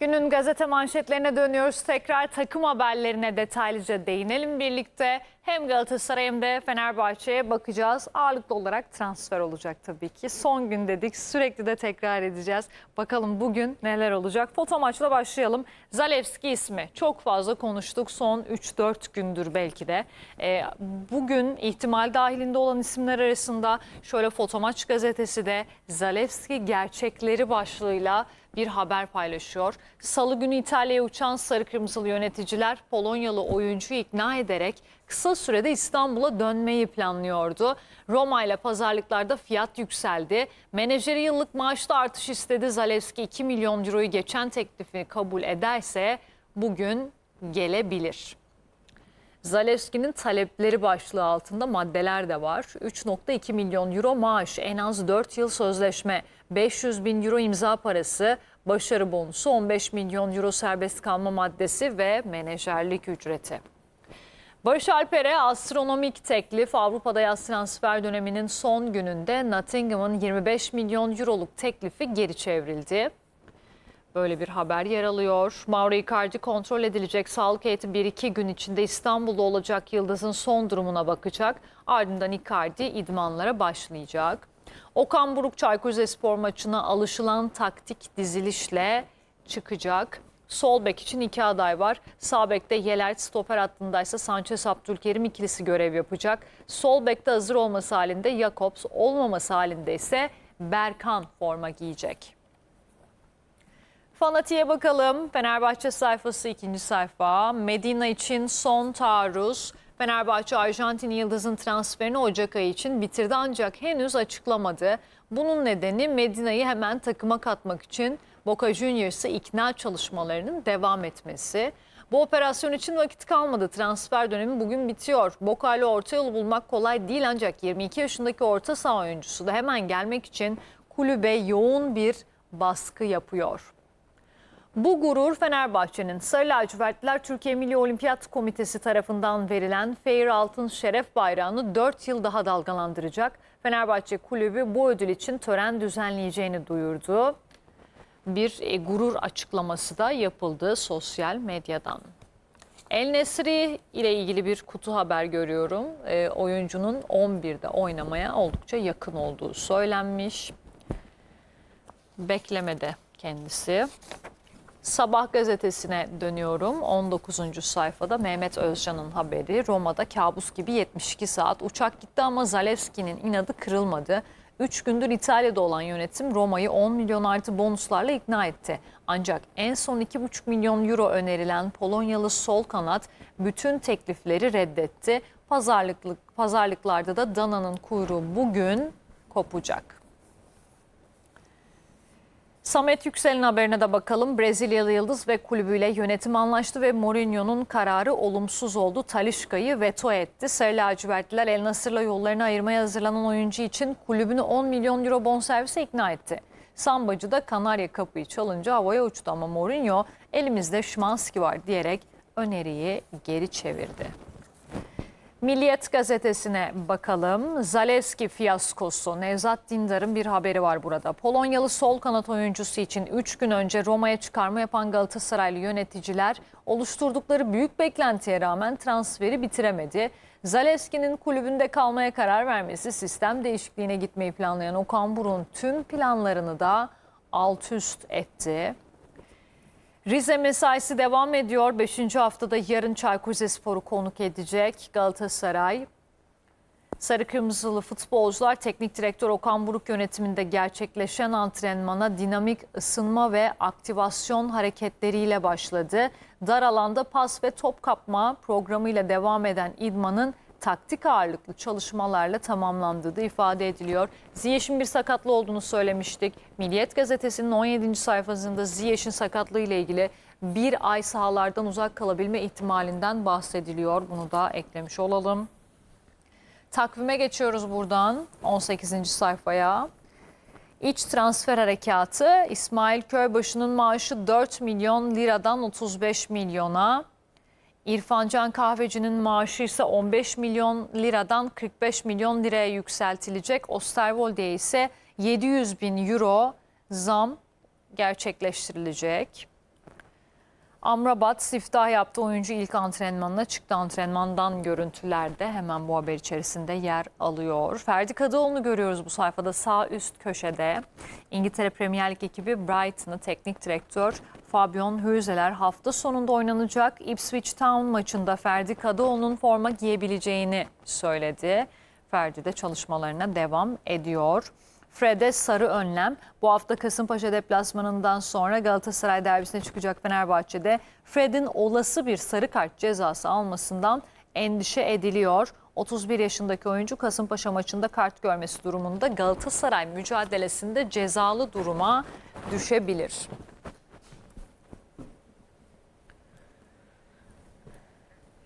Günün gazete manşetlerine dönüyoruz. Tekrar takım haberlerine detaylıca değinelim birlikte. Hem Galatasaray hem de Fenerbahçe'ye bakacağız. Ağırlıklı olarak transfer olacak tabii ki. Son gün dedik sürekli de tekrar edeceğiz. Bakalım bugün neler olacak. Foto maçla başlayalım. Zalewski ismi çok fazla konuştuk son 3-4 gündür belki de. Ee, bugün ihtimal dahilinde olan isimler arasında şöyle Foto Maç gazetesi de Zalewski gerçekleri başlığıyla bir haber paylaşıyor. Salı günü İtalya'ya uçan sarı kırmızılı yöneticiler Polonyalı oyuncuyu ikna ederek kısa sürede İstanbul'a dönmeyi planlıyordu. Roma ile pazarlıklarda fiyat yükseldi. Menajeri yıllık maaşta artış istedi. Zalewski 2 milyon euroyu geçen teklifi kabul ederse bugün gelebilir. Zalewski'nin talepleri başlığı altında maddeler de var. 3.2 milyon euro maaş, en az 4 yıl sözleşme, 500 bin euro imza parası, başarı bonusu, 15 milyon euro serbest kalma maddesi ve menajerlik ücreti. Barış Alper'e astronomik teklif Avrupa'da yaz transfer döneminin son gününde Nottingham'ın 25 milyon euroluk teklifi geri çevrildi. Böyle bir haber yer alıyor. Mauro Icardi kontrol edilecek sağlık heyeti 1-2 gün içinde İstanbul'da olacak Yıldız'ın son durumuna bakacak. Ardından Icardi idmanlara başlayacak. Okan Buruk Çaykur Rizespor maçına alışılan taktik dizilişle çıkacak. Sol bek için iki aday var. Sağ bekte Yelert, stoper hattındaysa Sanchez Abdülkerim ikilisi görev yapacak. Sol bekte hazır olması halinde Jakobs, olmaması halinde ise Berkan forma giyecek. Fanatiğe bakalım. Fenerbahçe sayfası ikinci sayfa. Medina için son taarruz. Fenerbahçe Arjantin Yıldız'ın transferini Ocak ayı için bitirdi ancak henüz açıklamadı. Bunun nedeni Medina'yı hemen takıma katmak için Boca Juniors'ı ikna çalışmalarının devam etmesi. Bu operasyon için vakit kalmadı. Transfer dönemi bugün bitiyor. Boca ile orta yolu bulmak kolay değil ancak 22 yaşındaki orta saha oyuncusu da hemen gelmek için kulübe yoğun bir baskı yapıyor. Bu gurur Fenerbahçe'nin Sarı Lacivertliler Türkiye Milli Olimpiyat Komitesi tarafından verilen Fair Altın Şeref Bayrağı'nı 4 yıl daha dalgalandıracak. Fenerbahçe Kulübü bu ödül için tören düzenleyeceğini duyurdu. Bir e, gurur açıklaması da yapıldı sosyal medyadan. El Nesri ile ilgili bir kutu haber görüyorum. E, oyuncunun 11'de oynamaya oldukça yakın olduğu söylenmiş. Beklemede kendisi. Sabah gazetesine dönüyorum. 19. sayfada Mehmet Özcan'ın haberi. Roma'da kabus gibi 72 saat. Uçak gitti ama Zalewski'nin inadı kırılmadı. 3 gündür İtalya'da olan yönetim Roma'yı 10 milyon artı bonuslarla ikna etti. Ancak en son 2,5 milyon euro önerilen Polonyalı sol kanat bütün teklifleri reddetti. Pazarlıklık, pazarlıklarda da Dana'nın kuyruğu bugün kopacak. Samet Yüksel'in haberine de bakalım. Brezilyalı Yıldız ve kulübüyle yönetim anlaştı ve Mourinho'nun kararı olumsuz oldu. Talişka'yı veto etti. Sarı lacivertliler El Nasır'la yollarını ayırmaya hazırlanan oyuncu için kulübünü 10 milyon euro bonservise ikna etti. Sambacı da Kanarya kapıyı çalınca havaya uçtu ama Mourinho elimizde Şimanski var diyerek öneriyi geri çevirdi. Milliyet gazetesine bakalım. Zalewski fiyaskosu. Nevzat Dindar'ın bir haberi var burada. Polonyalı sol kanat oyuncusu için 3 gün önce Roma'ya çıkarma yapan Galatasaraylı yöneticiler oluşturdukları büyük beklentiye rağmen transferi bitiremedi. Zalewski'nin kulübünde kalmaya karar vermesi sistem değişikliğine gitmeyi planlayan Okan Buruk'un tüm planlarını da alt üst etti. Rize mesaisi devam ediyor. Beşinci haftada yarın Çaykur Rizespor'u konuk edecek Galatasaray. Sarı Kırmızılı futbolcular teknik direktör Okan Buruk yönetiminde gerçekleşen antrenmana dinamik ısınma ve aktivasyon hareketleriyle başladı. Dar alanda pas ve top kapma programıyla devam eden idmanın taktik ağırlıklı çalışmalarla tamamlandığı da ifade ediliyor. Ziyech'in bir sakatlı olduğunu söylemiştik. Milliyet gazetesinin 17. sayfasında Ziyech'in sakatlığı ile ilgili bir ay sahalardan uzak kalabilme ihtimalinden bahsediliyor. Bunu da eklemiş olalım. Takvime geçiyoruz buradan 18. sayfaya. İç transfer harekatı İsmail Köybaşı'nın maaşı 4 milyon liradan 35 milyona. İrfan Can Kahveci'nin maaşı ise 15 milyon liradan 45 milyon liraya yükseltilecek. Osterwolde'ye ise 700 bin euro zam gerçekleştirilecek. Amrabat siftah yaptı. Oyuncu ilk antrenmanına çıktı. Antrenmandan görüntülerde hemen bu haber içerisinde yer alıyor. Ferdi Kadıoğlu'nu görüyoruz bu sayfada sağ üst köşede. İngiltere Premier Lig ekibi Brighton'ı teknik direktör Fabian Hüzeler hafta sonunda oynanacak Ipswich Town maçında Ferdi Kadıoğlu'nun forma giyebileceğini söyledi. Ferdi de çalışmalarına devam ediyor. Fred'e sarı önlem. Bu hafta Kasımpaşa deplasmanından sonra Galatasaray derbisine çıkacak Fenerbahçe'de Fred'in olası bir sarı kart cezası almasından endişe ediliyor. 31 yaşındaki oyuncu Kasımpaşa maçında kart görmesi durumunda Galatasaray mücadelesinde cezalı duruma düşebilir.